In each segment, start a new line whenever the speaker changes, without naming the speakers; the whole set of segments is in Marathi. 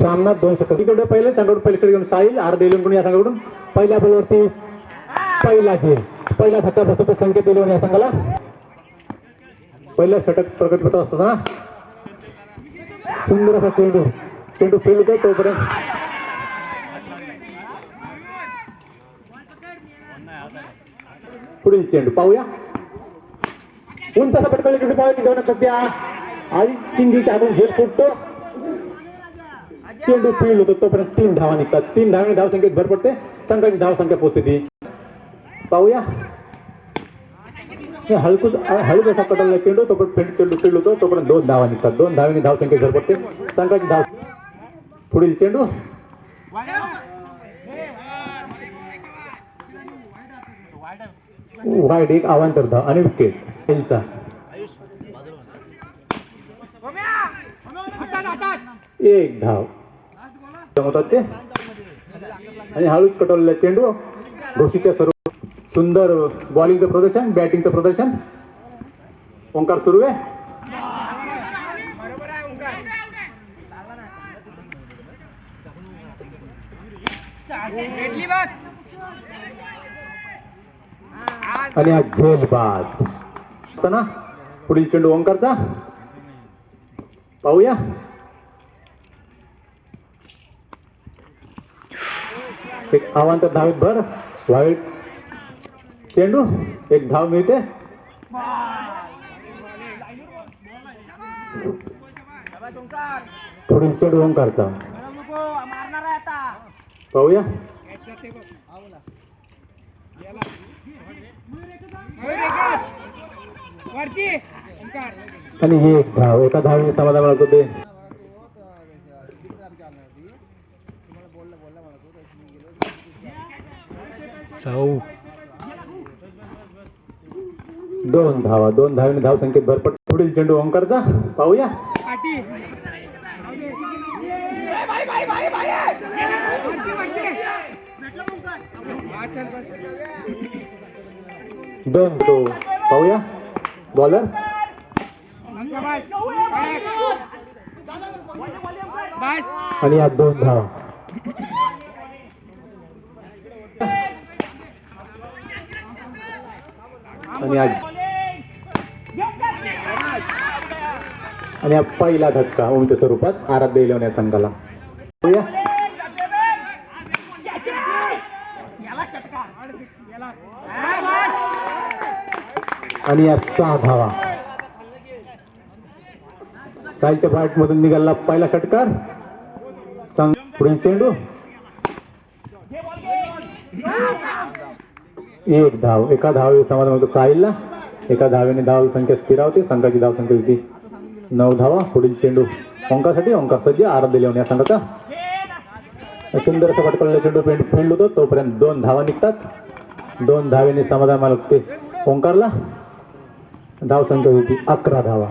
सामना दोन षटक तिकडे पहिले संघाकडून पलीकडे घेऊन साईल आर देलून या संघाकडून पहिल्या बॉलवरती पहिला झेल पहिला धक्का बसतो तो संकेत दिले या संघाला. पहिला षटक प्रगत होत असतो ना. सुंदर असा चेंडू चेंडू फील होतो तोपर्यंत. पुढील चेंडू पाहूया. उंच असा पटकन चेंडू पाहूया की जाऊन सध्या. आणि चिंगीच्या हातून झेल फुटतो. चेंडू फील्ड होतो तोपर्यंत तीन धावा निघतात. तीन धावांनी धाव संख्येत भर पडते. संघाची धाव संख्या पोहोचते ती. पाहूया. हे हलकूच हळूच असा कटरला चेंडू फेंट चेंडू फील्ड होतो तोपर्यंत दोन धावा निघतात. दोन धावांनी धाव संख्येत भर पडते. संघाची धाव पुढील चेंडू. वाईट एक अवांतर धाव. आणि विकेट खेळचा एक धाव. जमवतात ते. आणि हळूच कटवलेला चेंडू घोषीच्या स्वरूप सुंदर बॉलिंगचं प्रदर्शन बॅटिंगचं प्रदर्शन. ओंकार सुरू आहे. आणि हा झेल बाद. पुढील चेंडू ओंकारचा. पाहूया. एक अवांतर धावेत भर. वाईट. चेंडू एक धाव मिळते. पुढील चेंडू ओंकारचा पाहूया. आणि हे एक धाव एका धावेने समाधान मिळत होते दोन धावा दोन धावेने धाव संख्येत भरपट. पुढील चेंडू ओंकारचा? पाहूया. दोन तो. पाहूया. बॉलर? आणि या दोन धावा. आणि आज आणि हा पहिला धक्का उंच स्वरूपात आराध्य इलेवण्या संघाला. आणि या सहा धावा साईच्या बॅट मधून निघाला पहिला षटकार. संघ पुढील चेंडू. एक धाव एका धावे समाधान होतं साहिलला एका धावेने धाव संख्या स्थिरावते संघाची धाव संख्या होती नऊ धावा पुढील चेंडू अंकासाठी अंका सज्ज आराध्य लिहून या संघाचा. सुंदर असं पटकवलेला चेंडू पेंट फेंड होतो तोपर्यंत दोन धावा निघतात. दोन धावेने समाधान मालकते ओंकारला. धाव संख्या होती अकरा धावा.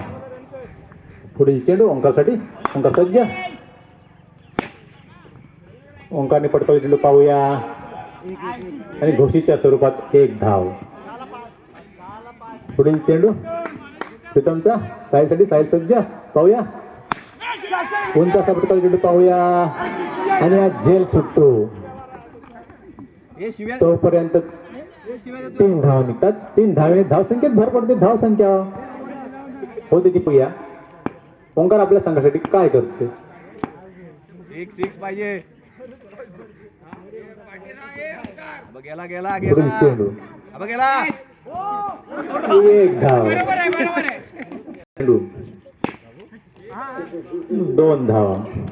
पुढील चेंडू ओंकारसाठी ओंकार सज्ज ओंकारने पटकवले चेंडू पाहूया. आणि घोषीच्या स्वरूपात एक धाव. पुढील चेंडू? प्रीतमचा? साईसाठी साई सज्ज पाहूया. कोणता असा चेंडू पाहूया. आणि आज झेल सुटतो. तोपर्यंत तीन धाव निघतात. तीन धावे. धावसंख्येत भर पडते. धावसंख्या. होते ती पुया ओंकार आपल्या संघासाठी काय करते
एक सिक्स पाहिजे. गेला गेला गेला. गेला.
एक धाव. दोन धावा.